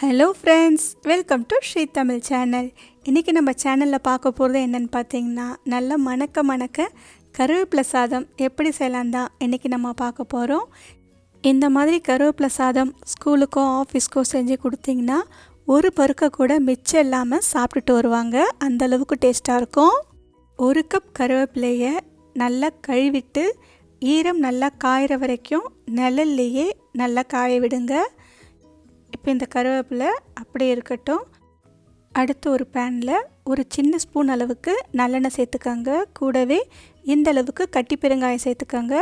Hello friends welcome to Sri Tamil channel இன்றைக்கி நம்ம சேனலில் பார்க்க போகிறது என்னென்னு பார்த்தீங்கன்னா நல்ல மணக்க மணக்க கருவேப்பிலை சாதம் எப்படி செய்யலாம் தான் இன்றைக்கி நம்ம பார்க்க போகிறோம் இந்த மாதிரி கருவேப்பிலை சாதம் ஸ்கூலுக்கோ ஆஃபீஸ்க்கோ செஞ்சு கொடுத்தீங்கன்னா ஒரு பருக்க கூட மிச்சம் இல்லாமல் சாப்பிட்டுட்டு வருவாங்க. அந்த அளவுக்கு டேஸ்ட்டாக இருக்கும். ஒரு கப் கருவேப்பிலையை நல்லா கழுவிட்டு ஈரம் நல்லா காயிற வரைக்கும் நிழல்லையே நல்லா காய விடுங்க. இப்போ இந்த கருவேப்பிலை அப்படியே இருக்கட்டும். அடுத்து ஒரு பேனில் ஒரு சின்ன ஸ்பூன் அளவுக்கு நல்லெண்ணெய் சேர்த்துக்கோங்க. கூடவே இந்த அளவுக்கு கட்டி பெருங்காயம் சேர்த்துக்கோங்க.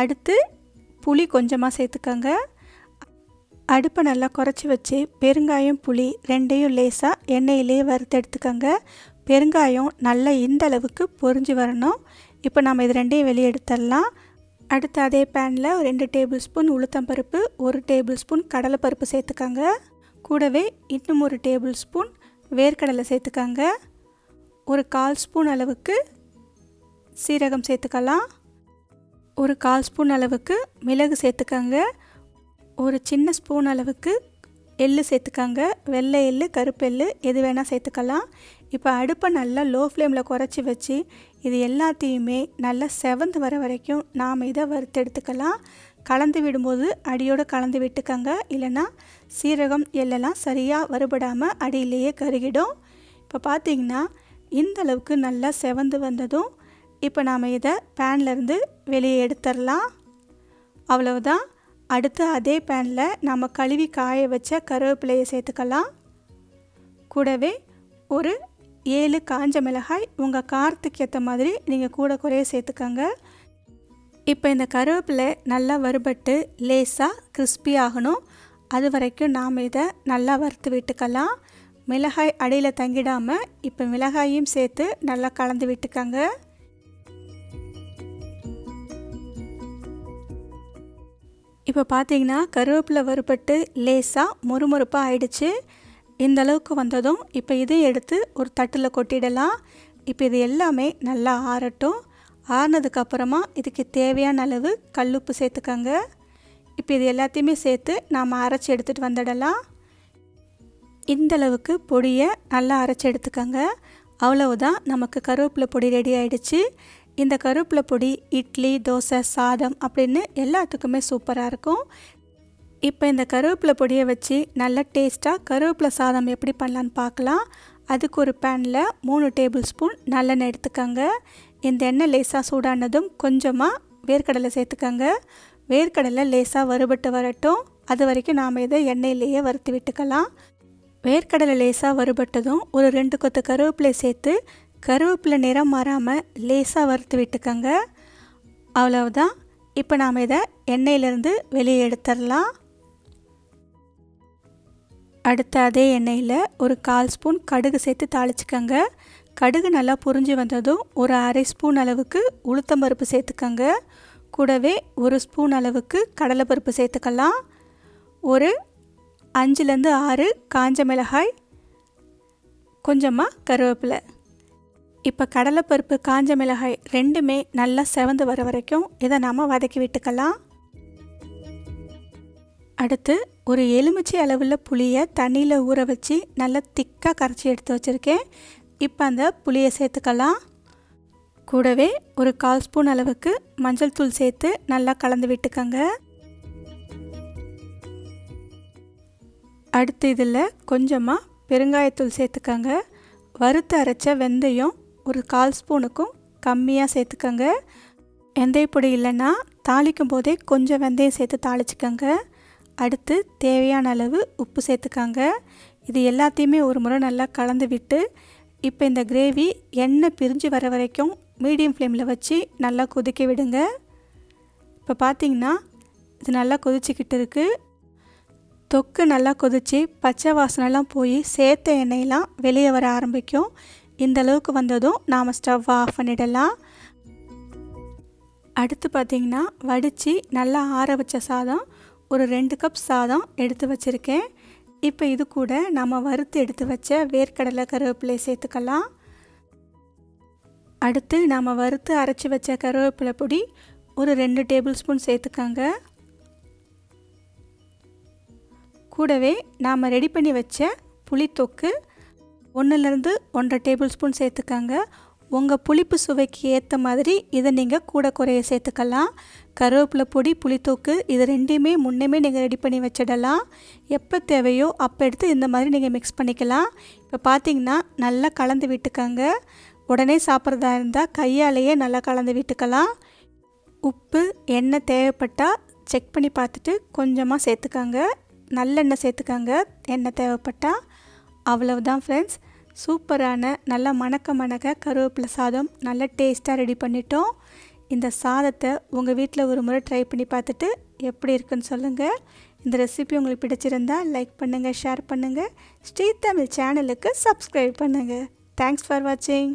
அடுத்து புளி கொஞ்சமாக சேர்த்துக்கோங்க. அடுப்பை நல்லா குறைச்சி வச்சு பெருங்காயம் புளி ரெண்டையும் லேசாக எண்ணெயிலேயே வறுத்து எடுத்துக்கோங்க. பெருங்காயம் நல்லா இந்த அளவுக்கு பொரிஞ்சு வரணும். இப்போ நம்ம இது ரெண்டையும் வெளியே எடுத்துடலாம். அடுத்து அதே பேனில் ரெண்டு டேபிள் ஸ்பூன் உளுத்தம்பருப்பு ஒரு டேபிள் ஸ்பூன் கடலைப்பருப்பு சேர்த்துக்கோங்க. கூடவே இன்னும் ஒரு டேபிள் ஸ்பூன் வேர்க்கடலை சேர்த்துக்கோங்க. ஒரு கால் ஸ்பூன் அளவுக்கு சீரகம் சேர்த்துக்கலாம். ஒரு கால் ஸ்பூன் அளவுக்கு மிளகு சேர்த்துக்கோங்க. ஒரு சின்ன ஸ்பூன் அளவுக்கு எள்ளு சேர்த்துக்கங்க. வெள்ளை எள்ளு கருப்பு எள்ளு எது வேணால் சேர்த்துக்கலாம். இப்போ அடுப்பை நல்லா லோ ஃப்ளேமில் குறைச்சி வச்சு இது எல்லாத்தையுமே நல்லா செவந்து வர வரைக்கும் நாம் இதை வறுத்து எடுத்துக்கலாம். கலந்து விடும்போது அடியோடு கலந்து விட்டுக்கங்க. இல்லைன்னா சீரகம் எள்ளெல்லாம் சரியாக வறுபடாமல் அடியிலேயே கருகிடும். இப்போ பார்த்தீங்கன்னா இந்த அளவுக்கு நல்லா செவந்து வந்ததும் இப்போ நாம் இதை பேன்லேருந்து வெளியே எடுத்துடலாம். அவ்வளவுதான். அடுத்து அதே பேனில் நம்ம கழுவி காய வச்ச கருவேப்பிலையை சேர்த்துக்கலாம். கூடவே ஒரு ஏழு காஞ்ச மிளகாய் உங்கள் காரத்துக்கு ஏற்ற மாதிரி நீங்கள் கூட குறைய சேர்த்துக்கோங்க. இப்போ இந்த கருவேப்பிலை நல்லா வறுபட்டு லேசாக கிறிஸ்பி ஆகணும். அது வரைக்கும் நாம் இதை நல்லா வறுத்து விட்டுக்கலாம். மிளகாய் அடியில் தங்கிடாமல் இப்போ மிளகாயும் சேர்த்து நல்லா கலந்து விட்டுக்கோங்க. இப்போ பார்த்தீங்கன்னா கருவேப்பிலை வறுபட்டு லேசாக மொறுமொறுப்பாக ஆயிடுச்சு. இந்த அளவுக்கு வந்ததும் இப்போ இதையும் எடுத்து ஒரு தட்டில் கொட்டிடலாம். இப்போ இது எல்லாமே நல்லா ஆறட்டும். ஆறினதுக்கப்புறமா இதுக்கு தேவையான அளவு கல்லுப்பு சேர்த்துக்கோங்க. இப்போ இது எல்லாத்தையுமே சேர்த்து நாம் அரைச்சி எடுத்துகிட்டு வந்துடலாம். இந்த அளவுக்கு பொடியை நல்லா அரைச்சி எடுத்துக்கோங்க. அவ்வளவுதான் நமக்கு கருவேப்பிலை பொடி ரெடி ஆயிடுச்சு. இந்த கருவேப்பிலை பொடி இட்லி தோசை சாதம் அப்படின்னு எல்லாத்துக்குமே சூப்பராக இருக்கும். இப்போ இந்த கருவேப்பிலை பொடியை வச்சு நல்ல டேஸ்ட்டாக கருவேப்பிலை சாதம் எப்படி பண்ணலான்னு பார்க்கலாம். அதுக்கு ஒரு பேனில் மூணு டேபிள் ஸ்பூன் நல்லெண்ணெய் எடுத்துக்கோங்க. இந்த எண்ணெய் லேசாக சூடானதும் கொஞ்சமாக வேர்க்கடலை சேர்த்துக்கோங்க. வேர்க்கடலை லேசாக வறுபட்டு வரட்டும். அது வரைக்கும் நாம் இதை எண்ணெயிலேயே வறுத்து விட்டுக்கலாம். வேர்க்கடலை லேசாக வறுபட்டதும் ஒரு ரெண்டு கொத்து கருவேப்பிலை சேர்த்து கருவேப்பிலை நிறம் மாறாமல் லேசாக வறுத்து விட்டுக்கோங்க. அவ்வளவுதான். இப்போ நாம் இதை எண்ணெயிலேருந்து வெளியே எடுத்துடலாம். அடுத்த அதே எண்ணெயில் ஒரு கால் ஸ்பூன் கடுகு சேர்த்து தாளிச்சுக்கோங்க. கடுகு நல்லா புரிஞ்சு வந்ததும் ஒரு அரை ஸ்பூன் அளவுக்கு உளுத்தம்பருப்பு சேர்த்துக்கோங்க. கூடவே ஒரு ஸ்பூன் அளவுக்கு கடலைப்பருப்பு சேர்த்துக்கலாம். ஒரு அஞ்சுலேருந்து ஆறு காஞ்ச மிளகாய் கொஞ்சமாக கருவேப்பிலை. இப்போ கடலைப்பருப்பு காஞ்ச மிளகாய் ரெண்டுமே நல்லா செவந்து வர வரைக்கும் இதை நாம் வதக்கி விட்டுக்கலாம். அடுத்து ஒரு எலுமிச்சை அளவில் புளியை தண்ணியில் ஊற வச்சு நல்லா திக்காக கரைச்சி எடுத்து வச்சுருக்கேன். இப்போ அந்த புளியை சேர்த்துக்கலாம். கூடவே ஒரு கால் ஸ்பூன் அளவுக்கு மஞ்சள் தூள் சேர்த்து நல்லா கலந்து விட்டுக்கோங்க. அடுத்து இதில் கொஞ்சமாக பெருங்காயத்தூள் சேர்த்துக்கோங்க. வறுத்து அரைச்ச வெந்தயம் ஒரு கால் ஸ்பூனுக்கும் கம்மியாக சேர்த்துக்கோங்க. வெந்தயப்பொடி இல்லைன்னா தாளிக்கும் போதே கொஞ்சம் வெந்தயம் சேர்த்து தாளிச்சுக்கோங்க. அடுத்து தேவையான அளவு உப்பு சேர்த்துக்கோங்க. இது எல்லாத்தையுமே ஒரு முறை நல்லா கலந்து விட்டு இப்போ இந்த கிரேவி எண்ணெய் பிரிஞ்சு வர வரைக்கும் மீடியம் ஃப்ளேமில் வச்சு நல்லா கொதிக்க விடுங்க. இப்போ பார்த்தீங்கன்னா இது நல்லா கொதிச்சிக்கிட்டு இருக்குது தொக்கு நல்லா கொதித்து பச்சை வாசனைலாம் போய் சேர்த்த எண்ணெயெல்லாம் வெளியே வர ஆரம்பிக்கும். இந்த அளவுக்கு வந்ததும் நாம் ஸ்டவ் ஆஃப் பண்ணிடலாம். அடுத்து பார்த்திங்கன்னா வடித்து நல்லா ஆற வச்ச சாதம் ஒரு ரெண்டு கப் சாதம் எடுத்து வச்சுருக்கேன். இப்போ இது கூட நம்ம வறுத்து எடுத்து வச்ச வேர்க்கடலை கருவேப்பிலை சேர்த்துக்கலாம். அடுத்து நாம் வறுத்து அரைச்சி வச்ச கருவேப்பிலை பொடி ஒரு ரெண்டு டேபிள் ஸ்பூன் சேர்த்துக்கோங்க. கூடவே நாம் ரெடி பண்ணி வச்ச புளித்தொக்கு ஒன்றுலேருந்து ஒன்றரை டேபிள் ஸ்பூன் சேர்த்துக்கங்க. உங்கள் புளிப்பு சுவைக்கு ஏற்ற மாதிரி இதை நீங்கள் கூட குறைய சேர்த்துக்கலாம். கருவேப்பிலை பொடி புளித்தூக்கு இது ரெண்டையுமே முன்னமே நீங்கள் ரெடி பண்ணி வச்சிடலாம். எப்போ தேவையோ அப்போ எடுத்து இந்த மாதிரி நீங்கள் மிக்ஸ் பண்ணிக்கலாம். இப்போ பார்த்தீங்கன்னா நல்லா கலந்து விட்டுக்கங்க. உடனே சாப்பிட்றதா இருந்தால் கையாலேயே நல்லா கலந்து விட்டுக்கலாம். உப்பு எண்ணெய் தேவைப்பட்டால் செக் பண்ணி பார்த்துட்டு கொஞ்சமாக சேர்த்துக்கங்க. நல்லெண்ணெய் சேர்த்துக்கங்க. எண்ணெய் தேவைப்பட்டால் அவ்வளவுதான் ஃப்ரெண்ட்ஸ் சூப்பரான நல்ல மணக்க மணக்க கருவேப்பிலை சாதம் நல்ல டேஸ்ட்டாக ரெடி பண்ணிட்டோம். இந்த சாதத்தை உங்கள் வீட்டில் ஒரு முறை ட்ரை பண்ணி பார்த்துட்டு எப்படி இருக்குன்னு சொல்லுங்கள் இந்த ரெசிபி உங்களுக்கு பிடிச்சிருந்தா லைக் பண்ணுங்கள் ஷேர் பண்ணுங்கள் ஸ்ரீ தமிழ் சேனலுக்கு சப்ஸ்கிரைப் பண்ணுங்கள் தேங்க்ஸ் ஃபார் வாட்சிங்